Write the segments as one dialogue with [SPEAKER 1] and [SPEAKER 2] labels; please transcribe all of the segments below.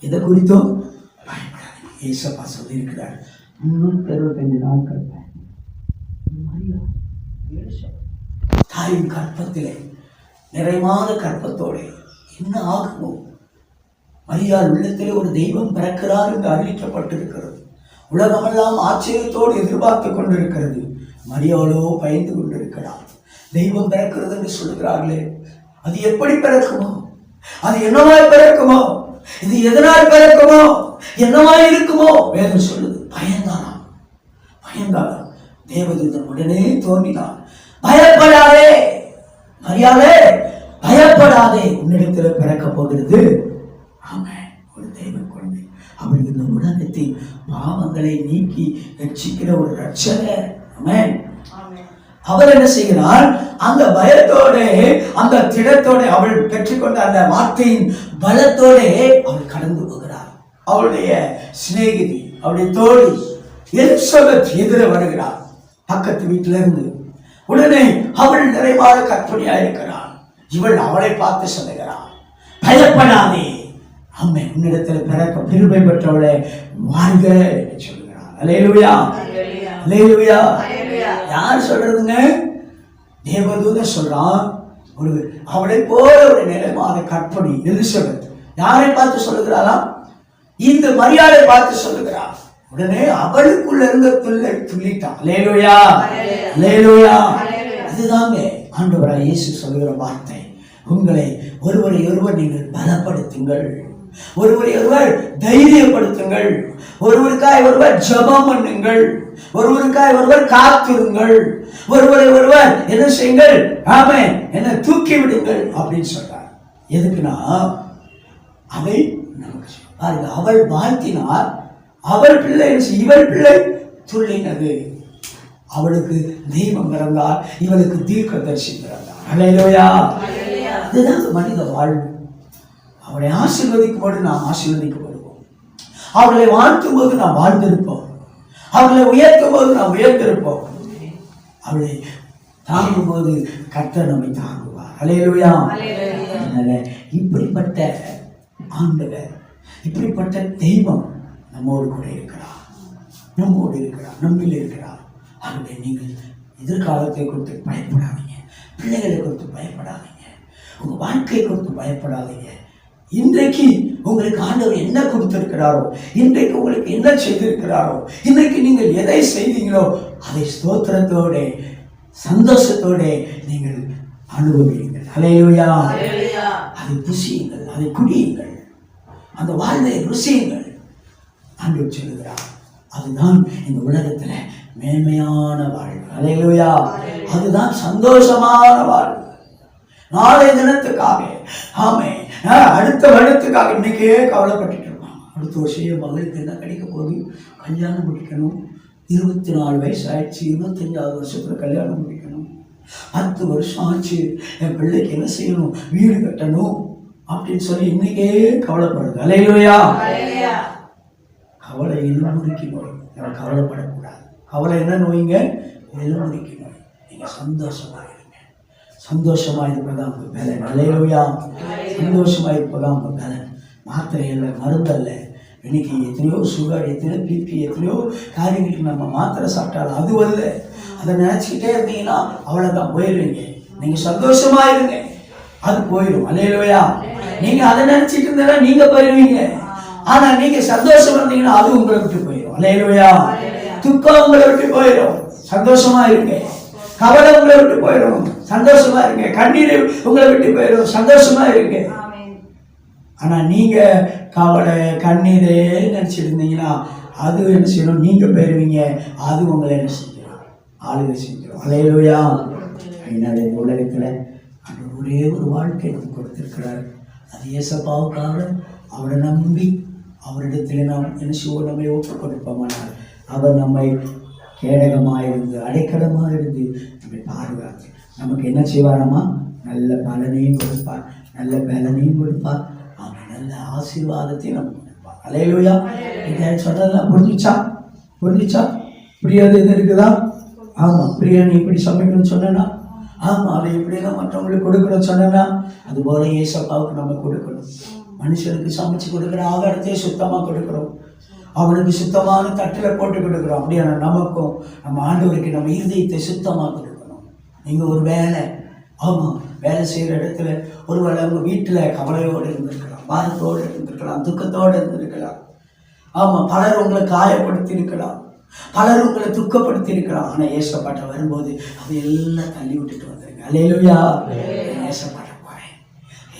[SPEAKER 1] எதை குறித்தும் பயப்படாதீங்க ஏசப்பா சொல்லியிருக்கிறார். முன்னூற்றி அறுபத்தஞ்சு நாட்கள் பயணம். தாயின் கற்பத்திலே நிறைவான கற்பத்தோடு என்ன ஆகுமோ? மரியாள் உள்ளத்திலே ஒரு தெய்வம் பிறக்கிறார் என்று அறிவிக்கப்பட்டிருக்கிறது. உலகமெல்லாம் ஆச்சரியத்தோடு எதிர்பார்த்து கொண்டிருக்கிறது. மரியாளோ பயந்து கொண்டிருக்கிறார். தெய்வம் பிறக்கிறது என்று சொல்கிறார்களே அது எப்படி பிறக்குமோ? அது என்னவாய் பிறக்குமோ? இது எதனால் பிறக்குமோ? என்னவாய் இருக்குமோ? வேதம் சொல்லுது. பயந்தானா பயந்தானா தேவதூதன் உடனே தோன்றினான். பயப்படாதே. மரியாதை பயப்படாதே. உன்னிடத்தில் பிறக்க போகிறது ஆமென் ஒரு தெய்வ குழந்தை. அவர் இந்த உலகத்தின் பாவங்களை நீக்கி ரட்சிக்கிற ஒரு ரட்சகர் ஆமென். அவர் என்ன செய்கிறார்? அந்த பயத்தோட அந்த திடத்தோட அவள் பெற்றுக்கொண்ட அந்த வார்த்தையின் பலத்தோட அவள் கடந்து போகிறார் அவளுடைய சிநேகிதி அவளுடைய தோழி எலிசபெத் எதிர வருகிறார் பக்கத்து வீட்டில இருந்து உடனே அவள் நிறைவாக கற்பனையா இருக்கிறாள். இவள் அவளை பார்த்து சொல்லுகிறாள் பயப்படாதே அம்மை உன்னிடத்தில் பிறக்க பெருமை பெற்றவளே வாழ்க என்று சொல்லுகிறாள். அலேலுயா அலேலுயா யார் சொல்றதுங்க? தேவதூதன் சொல்றான் ஒரு அவளை போல ஒரு நிலைமான கற்பனை எலிசபெத் யாரை பார்த்து சொல்லுகிறாளாம் இந்த மரியாதை பார்த்து சொல்லுகிறார். உடனே அவளுக்குள்ள இருந்த துள்ளை துள்ளிட்டான் லேலுயா லேலுயா அதுதாங்க ஆண்டவராய் இயேசு சொல்லுகிற வார்த்தை. உங்களை ஒருவரை ஒருவர் நீங்கள் பலப்படுத்துங்கள். ஒருவரை ஒருவர் தைரியப்படுத்துங்கள். ஒருவருக்காய் ஒருவர் ஜெபம் பண்ணுங்கள். ஒருவருக்காய் ஒருவர் காத்திருங்கள். ஒருவரை ஒருவர் என்ன செய்யுங்கள்? ஆமே என்ன தூக்கி விடுங்கள் அப்படின்னு சொல்றார். எதுக்குன்னா அவை நமக்கு. பாருங்க அவள் வாழ்த்தினார் அவள் பிள்ளை? இவள் பிள்ளை துள்ளினது. அவளுக்கு தெய்வம் பிறந்தார் இவளுக்கு தீர்க்க தரிசி பிறந்தார் அலையிலோயா இதுதான் மனித வாழ்வு. அவளை ஆசீர்வதிக்கும் போது நாம் ஆசீர்வதிக்கப்படுவோம். அவளை வாழ்த்தும் போது நாம் வாழ்ந்திருப்போம். அவர்களை உயர்த்தும் போது நாம் உயர்ந்திருப்போம் அவளை தாங்கும் போது கர்த்தர் நம்மை தாங்குவார். அலையிலுயா இப்படிப்பட்ட ஆண்டவர் இப்படிப்பட்ட தெய்வம் நம்மோடு கூட இருக்கிறார். நம்மோடு இருக்கிறார். நம்மில் இருக்கிறார். ஆகவே நீங்கள் எதிர்காலத்தை குறித்து பயப்படாதீங்க. பிள்ளைகளை குறித்து பயப்படாதீங்க. உங்கள் வாழ்க்கையை குறித்து பயப்படாதீங்க. இன்றைக்கு உங்களுக்கு ஆண்டவர் என்ன கொடுத்திருக்கிறாரோ இன்றைக்கு உங்களுக்கு என்ன செய்திருக்கிறாரோ இன்றைக்கு நீங்கள் எதை செய்தீங்களோ அதை ஸ்தோத்திரத்தோட சந்தோஷத்தோட நீங்கள் அனுபவியுங்கள். அலையுயா அதை புசியுங்கள் அதை குடியுங்கள். அந்த வாழ்வை ருசியுங்கள். ஆண்டவர் சொல்லுகிறார் அதுதான் இந்த உலகத்துல மேன்மையான வாழ்வு. அலையிலுயா அதுதான் சந்தோஷமான வாழ்வு. நாளை தினத்துக்காக ஆமே அடுத்த வருடத்துக்காக இன்னைக்கே கவலைப்பட்டுட்டு அடுத்த வருஷம் மகளுக்கு என்ன கிடைக்க போகுது? கல்யாணம் முடிக்கணும். இருபத்தி நாலு வயசு ஆயிடுச்சு. இருபத்தஞ்சாவது வருஷத்துல கல்யாணம் முடிக்கணும். பத்து வருஷம் ஆச்சு. என் பிள்ளைக்கு என்ன செய்யணும்? வீடு கட்டணும் அப்படின்னு சொல்லி இன்னைக்கே கவலைப்படுது. அலையிலுயா? கவலை எலும்புருக்கி நோய். கவலைப்படக்கூடாது. கவலை என்ன நோய்ங்க? எலும்புருக்கி நோய். நீங்கள் சந்தோஷமா இருங்க. சந்தோஷமா இருப்பதான் உங்க பலன். அலையிலுயா சந்தோஷமா இருப்பதான் உங்க பலன். மாத்திரை இல்லை மருந்தல்ல. இன்னைக்கு எத்தனையோ சுகர் எத்தனையோ பிபி எத்தனையோ காரியங்களுக்கு நம்ம மாத்திரை சாப்பிட்டாலும் அது வரல அதை நினச்சிக்கிட்டே இருந்தீங்கன்னா அவ்வளோதான் போயிடுவீங்க நீங்கள் சந்தோஷமா இருங்க அது போயிடும் அலையிலவையா நீங்க அதை நினைச்சிட்டு இருந்தா நீங்க போயிடுவீங்க ஆனா நீங்க சந்தோஷமா இருந்தீங்கன்னா அது உங்களை விட்டு போயிடும் அலையிலவையா துக்கம் உங்களை விட்டு போயிடும் சந்தோஷமா இருங்க கவலை உங்களை விட்டு போயிடும். சந்தோஷமா இருங்க. கண்ணீர் உங்களை விட்டு போயிடும். சந்தோஷமா இருங்க. ஆனா நீங்க கவலை கண்ணீரே நினைச்சிட்டு இருந்தீங்கன்னா அது என்ன செய்யணும்? நீங்க போயிருவீங்க. அது உங்களை என்ன செய்யும்? ஆளுகை செஞ்சிடும் அலையிலுயா. அதனால இந்த உலகத்துல ஆண்டவர் ஒரே ஒரு வாழ்க்கை நமக்கு கொடுத்திருக்கிறார். அது ஏசப்பாவுக்காக அவரை நம்பி அவரிடத்தில் நாம் என்ன செய்வோம்? நம்மை ஒப்புக் கொடுப்போமானால் அவர் நம்மை கேடகமாக அடைக்கலமாயிருந்து இருந்து நம்மை பாதுகாத்து நமக்கு என்ன செய்வாராமா நல்ல பலனையும் கொடுப்பார். நல்ல பலனையும் கொடுப்பார். அவன் நல்ல ஆசீர்வாதத்தையும் நமக்கு கொடுப்பார் அலையிலுயா இதை சொன்னதெல்லாம் புரிஞ்சுச்சா? புரிஞ்சுச்சா? புரியாது இது இருக்குதா? ஆமாம் பிரியாணி இப்படி சமைக்கணும்னு சொன்னேன்னா ஆமாம் அதை எப்படியெல்லாம் மற்றவங்களுக்கு கொடுக்கணும்னு சொன்னேன்னா அதுபோல ஏசப்பாவுக்கு நம்ம கொடுக்கணும். மனுஷனுக்கு சமைச்சு கொடுக்குற ஆகாரத்தையே சுத்தமாக கொடுக்குறோம் அவனுக்கு சுத்தமான தட்டில் போட்டு கொடுக்குறோம். அப்படியான நமக்கும் நம்ம ஆண்டவருக்கு நம்ம இருதயத்தை சுத்தமாக கொடுக்கணும். நீங்கள் ஒரு வேலை ஆமாம் வேலை செய்கிற இடத்துல ஒருவேளை உங்கள் வீட்டில் கவலையோடு இருந்திருக்கலாம் பாரத்தோடு இருந்திருக்கலாம் துக்கத்தோடு இருந்திருக்கலாம். ஆமாம் பலர் உங்களை காயப்படுத்தி இருக்கலாம். பலர் உங்களை துக்கப்படுத்தி இருக்கலாம். ஆனால் ஏசப்பாட்ட வரும்போது அதை எல்லாம் தள்ளி விட்டுட்டு வந்துருங்க. அலையிலுயா ஏசப்பாட்ட போகிறேன்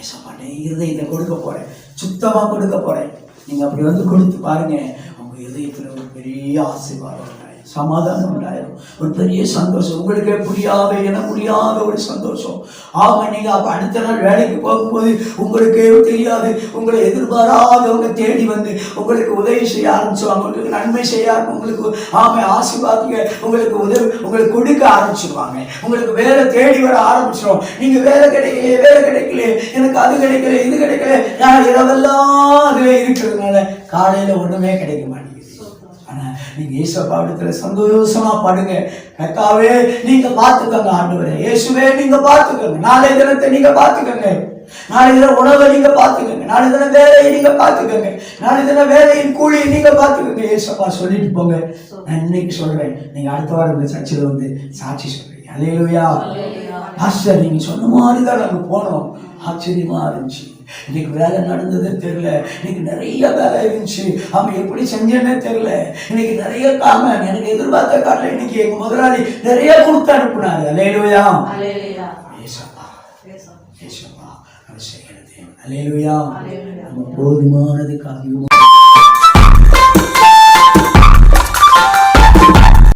[SPEAKER 1] ஏசப்பாட்ட இருதயத்தை கொடுக்க போகிறேன் சுத்தமாக கொடுக்க போகிறேன் நீங்கள் அப்படி வந்து கொடுத்து பாருங்க. உங்கள் இதயத்தில் ஒரு பெரிய ஆசீர்வாதம் சமாதானம் உண்டாயிரும். ஒரு பெரிய சந்தோஷம். உங்களுக்கே புரியாத என புரியாத ஒரு சந்தோஷம். ஆக நீங்க அப்ப அடுத்த நாள் வேலைக்கு போகும்போது உங்களுக்கே தெரியாது. உங்களை எதிர்பாராதவங்க தேடி வந்து உங்களுக்கு உதவி செய்ய ஆரம்பிச்சுவாங்க உங்களுக்கு நன்மை செய்ய உங்களுக்கு ஆமை ஆசீர்வாதிங்க. உங்களுக்கு உதவி உங்களுக்கு கொடுக்க ஆரம்பிச்சிருவாங்க. உங்களுக்கு வேலை தேடி வர ஆரம்பிச்சிடும் நீங்க வேலை கிடைக்கலையே வேலை கிடைக்கலையே எனக்கு அது கிடைக்கல இது கிடைக்கல. நான் இரவெல்லாம் அதுவே இருக்கிறதுனால காலையில ஒண்ணுமே கிடைக்க மாட்டேன் நீங்க ஏசப்பாவிடத்துல சந்தோஷமா பாடுங்க. கத்தாவே நீங்க பார்த்துக்கோங்க ஆண்டவரே. இயேசுவே நீங்க பார்த்துக்கோங்க. நாளை தினத்தை நீங்க பார்த்துக்கோங்க. நாளை தினம் உணவை நீங்க பார்த்துக்கோங்க. நாளை தினம் வேலையை நீங்க பார்த்துக்கோங்க. நாளை தினம் வேலையின் கூலியை நீங்க பார்த்துக்கோங்க. ஏசப்பா சொல்லிட்டு போங்க. நான் இன்னைக்கு சொல்றேன். நீங்க அடுத்த வாரம் இந்த சர்ச்சில் வந்து சாட்சி சொல்றீங்க. அலையலுயா பாஸ்டர் நீங்க சொன்ன மாதிரி தான் நாங்க போனோம். ஆச்சரியமா இருந்துச்சு. இன்னைக்கு வேலை நடந்ததே தெரியல. இன்னைக்கு நிறைய வேலை இருந்துச்சு. அவன் எப்படி செஞ்சேன்னே தெரியல. இன்னைக்கு நிறைய காம எனக்கு எதிர்பார்த்த காட்டில் இன்னைக்கு எங்க முதலாளி நிறைய கொடுத்து அனுப்புனாரு. அலையலுயா
[SPEAKER 2] Hallelujah.
[SPEAKER 1] ஏசப்பா. ஏசப்பா
[SPEAKER 2] Hallelujah.
[SPEAKER 1] நம்ம போதுமானது காரியம்